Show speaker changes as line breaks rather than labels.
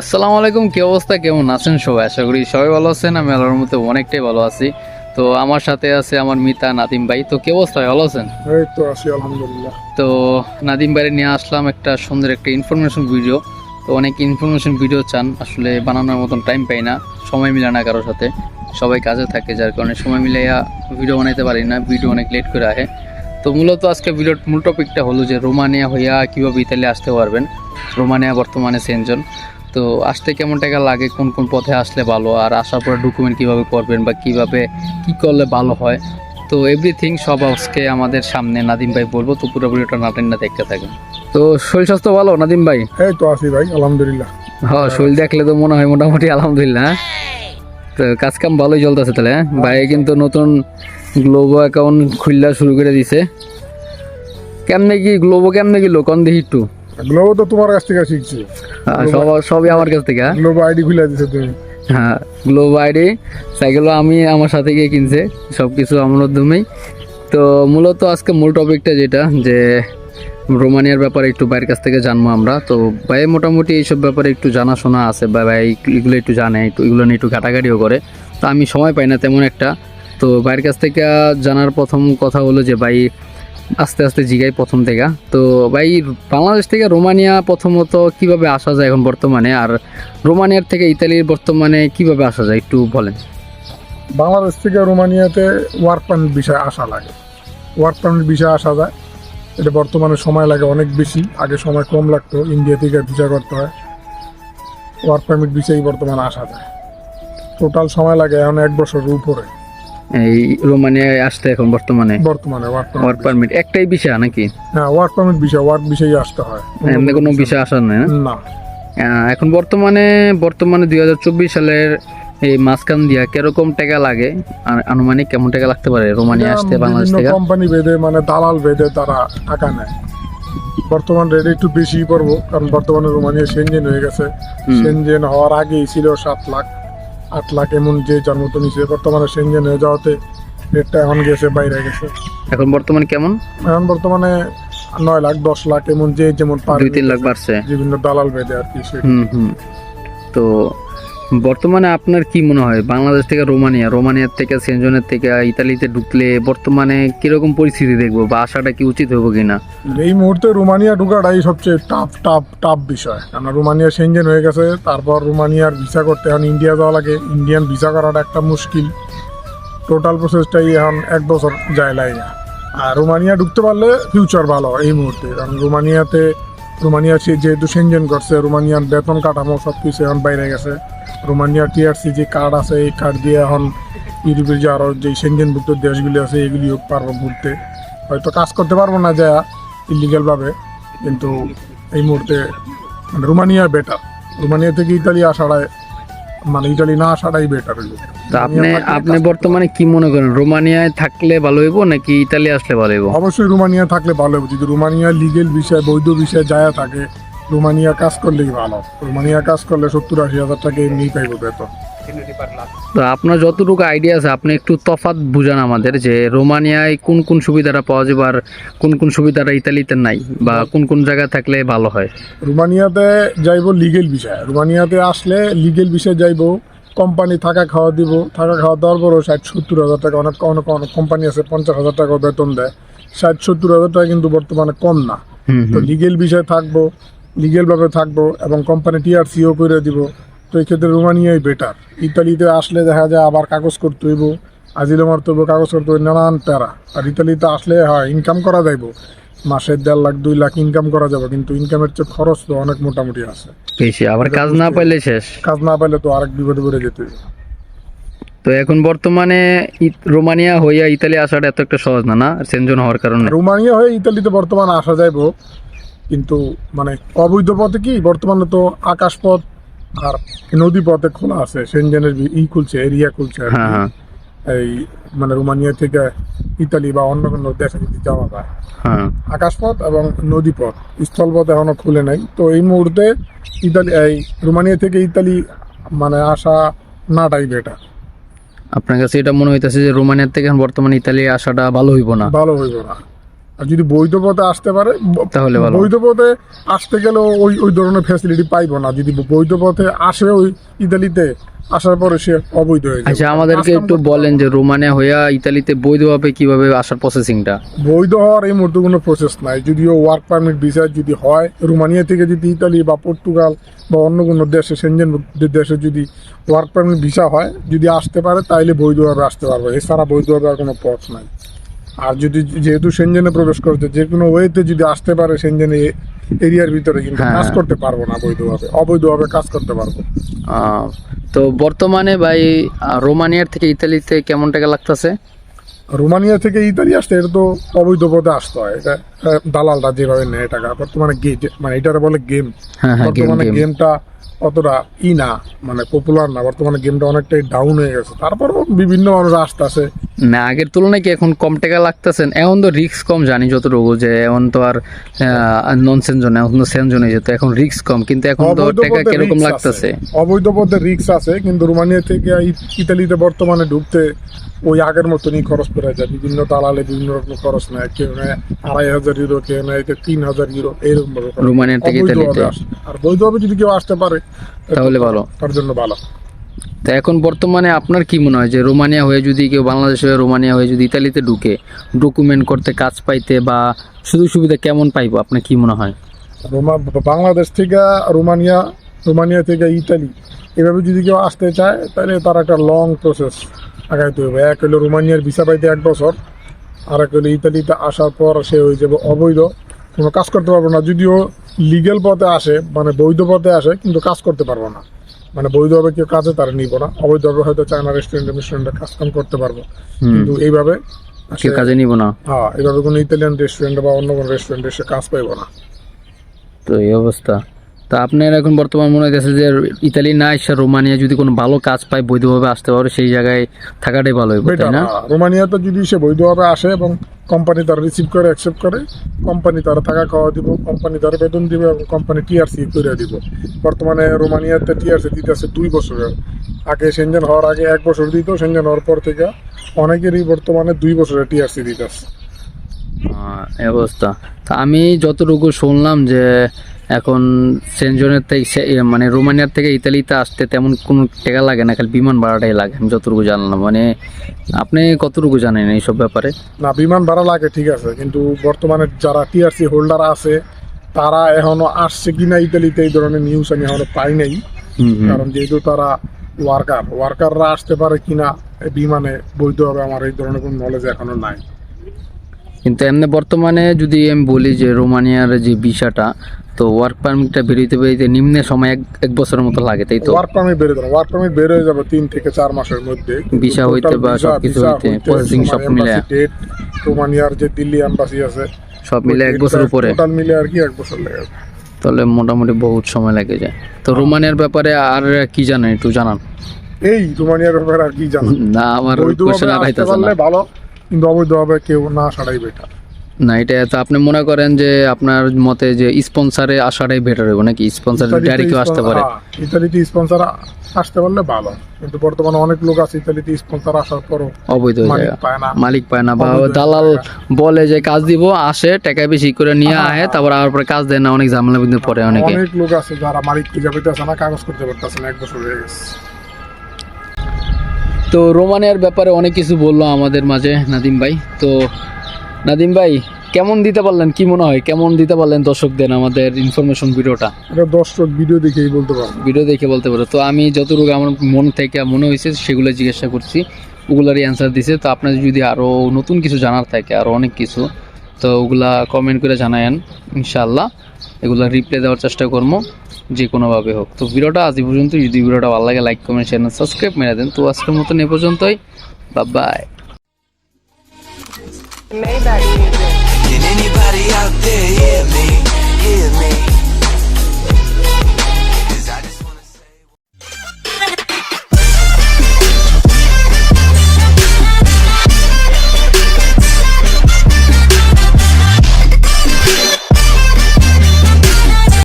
আসসালামু আলাইকুম কি অবস্থা? কেমন আছেন সবাই? আশা করি সবাই ভালো আছেন। আমি আল্লাহর মতো অনেকটাই ভালো আছি। তো আমার সাথে আছে আমার মিতা নাদিম ভাই। তো কি অবস্থা? ভালো আছেন?
এই তো আছি আলহামদুলিল্লাহ।
তো নাদিম ভাইয়ের নিয়ে আসলাম একটা সুন্দর একটা ইনফরমেশন ভিডিও তো অনেক ইনফরমেশন ভিডিও চান। আসলে বানানোর মতন টাইম পাই না। সময় মিলে না কারোর সাথে। সবাই কাজে থাকে যার কারণে সময় মিলাইয়া ভিডিও বানাইতে পারি না। ভিডিও অনেক লেট করে আসে তো মূলত আজকে ভিডিওর মূল টপিকটা হলো যে রোমানিয়া হইয়া কীভাবে ইতালি আসতে পারবেন? রোমানিয়া বর্তমানে সেনজন। তো আসতে কেমন টাকা লাগে? কোন কোন পথে আসলে ভালো? আর আসার পরে ডকুমেন্ট কীভাবে করবেন বা কীভাবে কি করলে ভালো হয়? তো এভরিথিং সব আজকে আমাদের সামনে নাদিম ভাই বলব। তো পুরো ভিডিওটা নাটেন না দেখতে থাকেন। তো শরীর স্বাস্থ্য ভালো নাদিম ভাই?
এই তো আছি ভাই আলহামদুলিল্লাহ।
হ্যাঁ শরীর দেখলে তো মনে হয় মোটামুটি আলহামদুলিল্লাহ হ্যাঁ? তো কাজ কাম ভালোই চলতেছে তাহলে হ্যাঁ? ভাই কিন্তু নতুন গ্লোবো অ্যাকাউন্ট খুললা শুরু করে দিছে। কেমনে কি গ্লোবো কেমনে কি লোকন দেখি একটু?
গ্লোবো তো তোমার কাছ থেকে শিখছি।
হ্যাঁ, সব সবই আমার কাছ থেকে হ্যাঁ?
গ্লোবো আইডি খুলে দিছো তুমি।
হ্যাঁ গ্লোব আইডি সাইকেলও আমি আমার সাথে গিয়ে কিনছে সব কিছু আমার মাধ্যমেই তো মূলত আজকে মূল টপিকটা যেটা যে রোমানিয়ার ব্যাপারে একটু বাইরের কাছ থেকে জানব আমরা। তো ভাই মোটামুটি এইসব ব্যাপারে একটু জানাশোনা আছে বা ভাই এগুলো একটু জানে একটু এগুলো নিয়ে একটু ঘাটাঘাটিও করে। তো আমি সময় পাই না তেমন একটা। তো বাইরের কাছ থেকে জানার প্রথম কথা হলো যে ভাই আস্তে আস্তে জিগাই প্রথম থেকে। তো ভাই, বাংলাদেশ থেকে রোমানিয়া প্রথমত কীভাবে আসা যায় এখন বর্তমানে? আর রোমানিয়ার থেকে ইতালির বর্তমানে কীভাবে আসা যায়, একটু বলেন।
বাংলাদেশ থেকে রোমানিয়াতে ওয়ার্ক পারমিট বিষয়ে আসা লাগে। ওয়ার্ক পারমিট বিষয়ে আসা যায়। এটা বর্তমানে সময় লাগে অনেক বেশি। আগে সময় কম লাগতো ইন্ডিয়া থেকে ভিসা করতে হয়। ওয়ার্ক পারমিট বিষয়েই বর্তমানে আসা যায়। টোটাল সময় লাগে এখন এক বছরের উপরে।
এই রোমানিয়ায় আসতে এখন বর্তমানে?
বর্তমানে ওয়ার্ক পারমিট
একটাই বিষয় নাকি?
হ্যাঁ ওয়ার্ক পারমিট বিষয় ওয়ার্ক বিষয়েই আসতে হয়।
এমনি কোনো নেই না? এখন বর্তমানে বর্তমানে দুই হাজার চব্বিশ সালের এই মাঝখান দিয়া কীরকম টাকা লাগে? আর আনুমানিক কেমন টাকা লাগতে পারে? রোমানিয়া আসতে বাংলাদেশ থেকে?
কোম্পানি বেঁধে মানে দালাল বেঁধে তারা টাকা নেয়। বর্তমান রেট একটু বেশি পড়ব কারণ বর্তমানে রোমানিয়া সেনজেন হয়ে গেছে। সেনজেন হওয়ার আগেই ছিল সাত লাখ। আট লাখ এমন যে যার মতো নিচে বর্তমানে সেঞ্জেন হয়ে যাওয়াতে রেটটা এখন গেছে বাইরে গেছে।
এখন বর্তমানে কেমন?
এখন বর্তমানে নয় লাখ দশ লাখ এমন যে যেমন পাঁচ
দুই তিন লাখ বাড়ছে।
বিভিন্ন দালাল বেঁধে আর কি সে-
হুম হুম। তো বর্তমানে আপনার কি মনে হয়? বাংলাদেশ থেকে রোমানিয়া, রোমানিয়ার থেকে সেনজনের থেকে, ইতালিতে ঢুকলে বর্তমানে কীরকম পরিস্থিতি দেখব বা আসাটা কি উচিত হব কিনা?
এই মুহূর্তে রোমানিয়া ঢুকাটাই সবচেয়ে টাফ টাফ টাফ বিষয়। কারণ রোমানিয়া সেনজেন হয়ে গেছে, তারপর রোমানিয়ার ভিসা করতে এখন ইন্ডিয়া যাওয়া লাগে। ইন্ডিয়ান ভিসা করাটা একটা মুশকিল। টোটাল প্রসেসটাই এখন এক বছর যায় লাগে আর রোমানিয়া ঢুকতে পারলে ফিউচার ভালো এই মুহূর্তে। কারণ রোমানিয়াতে রোমানিয়া যেহেতু সেনজেন করছে, রোমানিয়ার বেতন কাঠামো সব কিছু এখন বাইরে গেছে। রোমানিয়ার টিআরসি যে কার্ড আছে, এই কার্ড দিয়ে এখন ইউরোপের যে আরও যে সেনজেনভুক্ত দেশগুলি আছে এগুলিও পারব ঘুরতে। হয়তো কাজ করতে পারব না যা ইলিগালভাবে কিন্তু এই মুহূর্তে মানে রোমানিয়া বেটার রোমানিয়া থেকে ইতালি আসাটাই মানে ইতালি না আসাটাই বেটার
তা আপনি আপনি বর্তমানে কি মনে করেন রোমানিয়ায় থাকলে ভালো হইব নাকি ইতালি আসলে ভালো হইব?
অবশ্যই রোমানিয়া থাকলে ভালো হইব। যদি রোমানিয়া লিগেল বিষয় বৈধ বিষয় যায় থাকে রোমানিয়া কাজ করলেই ভালো। রোমানিয়া কাজ করলে সত্তর আশি হাজার টাকা এমনি পাইব বেতন।
তো আপনার যতটুকু আইডিয়া আছে আপনি একটু তফাত বুঝান আমাদের যে রোমানিয়ায় কোন কোন সুবিধাটা পাওয়া যাবে আর কোন কোন সুবিধাটা ইতালিতে নাই বা কোন কোন জায়গায় থাকলে ভালো হয়?
রোমানিয়াতে যাইব লিগেল বিষয়। রোমানিয়াতে আসলে লিগেল বিষয় যাইব কোম্পানি থাকা খাওয়া দিব। থাকা খাওয়া দেওয়ার পরও ষাট সত্তর হাজার টাকা অনেক অনেক অনেক কোম্পানি আছে পঞ্চাশ হাজার টাকা বেতন দেয়। ষাট সত্তর হাজার টাকা কিন্তু বর্তমানে কম না। তো লিগেল বিষয় থাকব লিগেলভাবে থাকব এবং কোম্পানি টিআরসিও করে দিব তো এই ক্ষেত্রে রোমানিয়াই বেটার ইতালিতে আসলে দেখা যায় আবার কাগজ করতে হইব আজিলো মারতে হইব কাগজ করতে হইব নানান প্যারা। আর ইতালিতে আসলে হয় ইনকাম করা যাইব। মাসে দেড় লাখ দুই লাখ ইনকাম করা যাবে কিন্তু ইনকামের চেয়ে খরচ তো অনেক মোটামুটি আছে।
আবার কাজ না পাইলে শেষ।
কাজ না পাইলে তো আরেক বিপদে পড়ে যেতে।
তো এখন বর্তমানে রোমানিয়া হইয়া ইতালি আসাটা এত একটা সহজ না না? সেনজন হওয়ার কারণে।
রোমানিয়া হয়ে ইতালিতে বর্তমানে আসা যাইব। কিন্তু মানে অবৈধ পথে কি বর্তমানে তো আকাশপথ আর নদী পথে খোলা আছে সেনজেনের ই খুলছে এরিয়া খুলছে।
হ্যাঁ হ্যাঁ।
এই মানে রোমানিয়া থেকে ইতালি বা অন্য কোনো দেশে যদি যাওয়া যায়।
হ্যাঁ।
আকাশপথ এবং নদীপথ স্থলপথ এখনও খুলে নাই। তো এই মুহূর্তে ইতালি এই রোমানিয়া থেকে ইতালি মানে আসা নাটাই বেটার
আপনার কাছে এটা মনে হইতেছে যে রোমানিয়ার থেকে এখন বর্তমানে ইতালি আসাটা ভালো হইব না?
ভালো হইব না। আর যদি বৈধ পথে আসতে পারে
তাহলে
বৈধ পথে আসতে গেলে ওই ওই ধরনের ফ্যাসিলিটি পাইবো না। যদি বৈধ পথে আসে ওই ইতালিতে আসার পরে সে অবৈধ হয়ে যাবে।
আচ্ছা আমাদেরকে একটু বলেন যে রোমানিয়া হইয়া ইতালিতে বৈধভাবে কীভাবে আসার প্রসেসিংটা
বৈধ হওয়ার এই মুহূর্তে কোনো প্রসেস নাই। যদিও ওয়ার্ক পারমিট ভিসা যদি হয় রোমানিয়া থেকে যদি ইতালি বা পর্তুগাল বা অন্য কোনো দেশে সেনজেন দেশে যদি ওয়ার্ক পারমিট ভিসা হয় যদি আসতে পারে তাইলে বৈধভাবে আসতে পারবে। এছাড়া বৈধভাবে আর কোনো পথ নাই। আর যদি যেহেতু সেনজেনে প্রবেশ করতে যে কোনো ওয়েতে যদি আসতে পারে সেনজেনে এরিয়ার ভিতরে কিন্তু
হ্যাঁ।
কাজ করতে পারব না বৈধভাবে অবৈধভাবে কাজ করতে পারব।
তো বর্তমানে ভাই রোমানিয়ার থেকে ইতালিতে কেমন টাকা লাগতেছে?
রোমানিয়া থেকে ইতালি আসতে এটা তো অবৈধ পথে আসতে হয়। এটা দালালরা যেভাবে নেয় টাকা বর্তমানে গে- যে- মানে এটারে বলে গেম।
হ্যাঁ হ্যাঁ
বর্তমানে গেমটা অতটা ই না মানে পপুলার না। বর্তমানে গেমটা অনেকটাই ডাউন হয়ে গেছে। তারপরেও বিভিন্ন মানুষ আসতেছে।
না আগের তুলনায় কি এখন কম টাকা লাগতেছেন? এখন তো রিস্ক কম জানি যতটুকু যে এখন তো আর নন সেনজন এখন তো সেনজন হয়ে যেত এখন রিস্ক কম কিন্তু এখন তো টাকা কীরকম লাগতেছে?
অবৈধ পথে রিক্স আছে কিন্তু রোমানিয়া থেকে ইতালিতে বর্তমানে ঢুকতে ওই আগের মতনই খরচ পড়ে যায়। বিভিন্ন দালালে বিভিন্ন রকম খরচ নেয় কেউ নেয় আড়াই হাজার ইউরো কেউ নেয় তিন হাজার ইউরো এরকম ভাবে
রোমানিয়া থেকে ইতালিতে।
আর বৈধভাবে যদি কেউ আসতে পারে
তাহলে ভালো।
তার জন্য ভালো।
তো এখন বর্তমানে আপনার কি মনে হয় যে রোমানিয়া হয়ে যদি কেউ বাংলাদেশ হয়ে রোমানিয়া হয়ে যদি ইতালিতে ঢুকে ডকুমেন্ট করতে, কাজ পাইতে বা সুযোগ সুবিধা কেমন পাইবো? আপনার কি মনে হয়?
রোমা, বাংলাদেশ থেকে রোমানিয়া রোমানিয়া থেকে ইতালি, এভাবে যদি কেউ আসতে চায়, তাহলে তার একটা লং প্রসেস আগাইতে হবে। এক হলো রোমানিয়ার ভিসা পাইতে এক বছর আর এক হলো ইতালিতে আসার পর সে হয়ে যাবে অবৈধ। কোনো কাজ করতে পারব না, যদিও লিগেল পথে আসে মানে বৈধ পথে আসে, কিন্তু কাজ করতে পারব না। মানে বৈধভাবে কেউ কাজে তারা নিব না। অবৈধভাবে হয়তো চায়না রেস্টুরেন্ট রেস্টুরেন্টে কাজ কাম করতে পারব। কিন্তু এইভাবে
কেউ কাজে নিব না।
হ্যাঁ এইভাবে কোনো ইতালিয়ান রেস্টুরেন্ট বা অন্য কোনো রেস্টুরেন্টে সে কাজ পাইবো না।
তো এই অবস্থা। তা আপনার এখন বর্তমান মনে হইতেছে যে ইতালি না এসে রোমানিয়া যদি কোনো ভালো কাজ পায় বৈধভাবে আসতে পারে সেই জায়গায় থাকাটাই ভালো হইব তাই না?
রোমানিয়াতে যদি সে বৈধভাবে আসে এবং কোম্পানি তারা রিসিভ করে অ্যাকসেপ্ট করে কোম্পানি তারা থাকা খাওয়া দিব কোম্পানি তারা বেতন দিবে এবং কোম্পানি টিআরসি করে দিব। বর্তমানে রোমানিয়াতে টিআরসি দিতে আছে দুই বছরের আগে সেনজেন হওয়ার আগে এক বছর দিত সেনজেন হওয়ার পর থেকে অনেকেরই বর্তমানে দুই বছরের টিআরসি
আহ, এই অবস্থা। তা আমি যতটুকু শুনলাম যে এখন সেনজনের থেকে মানে রোমানিয়ার থেকে ইতালিতে আসতে তেমন কোনো টাকা লাগে না খালি বিমান ভাড়াটাই লাগে আমি যতটুকু জানলাম। মানে আপনি কতটুকু জানেন এইসব ব্যাপারে?
না বিমান ভাড়া লাগে ঠিক আছে কিন্তু বর্তমানে যারা টিআরসি হোল্ডার আছে তারা এখনও আসছে কিনা ইতালিতে এই ধরনের নিউজ আমি এখনও পাই নাই। কারণ যেহেতু তারা ওয়ার্কার ওয়ার্কাররা আসতে পারে কিনা বিমানে বৈধভাবে আমার এই ধরনের কোনো নলেজ এখনও নাই।
কিন্তু এমনি বর্তমানে যদি আমি বলি যে রোমানিয়ার যে ভিসাটা তো ওয়ার্ক পারমিটটা বেরোইতে বেরোইতে নিম্ন সময় এক এক বছরের মতো লাগে তাই তো?
ওয়ার্ক পারমিট বেরোয় যাবে ওয়ার্ক পারমিট বের হয়ে যাবে তিন থেকে চার মাসের মধ্যে।
Visa হইতে বা সবকিছু হইতে, processing সব মিলে।
রোমানিয়ার যে দিল্লি এম্বাসি আছে
সব মিলে এক বছর উপরে।
টোটাল মিলে আর কি এক বছর লেগে যাবে।
তাহলে মোটামুটি বহুত সময় লেগে যায়। তো রোমানিয়ার ব্যাপারে আর কি জানেন একটু জানান।
এই রোমানিয়ার ব্যাপারে আর কি জানো
না আমার কোশ্চেন আর
পারলে
না।
ভালো। কিন্তু অবৈধভাবে কেউ না সারাই বেটা
না এটা তো আপনি মনে করেন যে আপনার মতে যে স্পন্সারে আসাটাই বেটার হবে নাকি? স্পন্সারে ডাইরেক্ট কেউ আসতে পারে?
হ্যাঁ, ইতালিতে স্পন্সর আসতে পারলে ভালো। কিন্তু বর্তমানে অনেক লোক আছে ইতালিতে স্পন্সর আসার পরও
অবৈধ হয়ে
মালিক
যায়।
পায় না।
মালিক পায় না বা দালাল বলে যে কাজ দিব আসে টাকা বেশি করে নিয়ে আহে তারপর আর পরে কাজ দেয় না অনেক ঝামেলা বিন্দু পরে অনেকে।
অনেক লোক আছে যারা মালিক খুঁজে পেতেছে না কাগজ করতে পারতেছে না এক বছর হয়ে গেছে।
তো রোমানিয়ার ব্যাপারে অনেক কিছু বলল আমাদের মাঝে নাদিম ভাই। তো নাদিম ভাই কেমন দিতে পারলেন? কি মনে হয়? কেমন দিতে পারলেন দর্শকদের আমাদের ইনফরমেশন ভিডিওটা?
এটা দর্শক ভিডিও দেখেই বলতে পারব।
ভিডিও দেখে বলতে পারো। তো আমি যতটুকু আমার মন থেকে মনে হয়েছে সেগুলো জিজ্ঞাসা করছি। ওগুলারই অ্যান্সার দিছে। তো আপনাদের যদি আরও নতুন কিছু জানার থাকে আরও অনেক কিছু তো ওগুলা কমেন্ট করে জানায়েন ইনশাআল্লাহ। এগুলা রিপ্লাই দেওয়ার চেষ্টা করব, যে কোনোভাবে হোক। তো ভিডিওটা আজ পর্যন্ত যদি ভিডিওটা ভালো লাগে লাইক কমেন্ট শেয়ার সাবস্ক্রাইব মেরে দেন। তো আজকের মতন এ পর্যন্তই। বা বাই
Maybach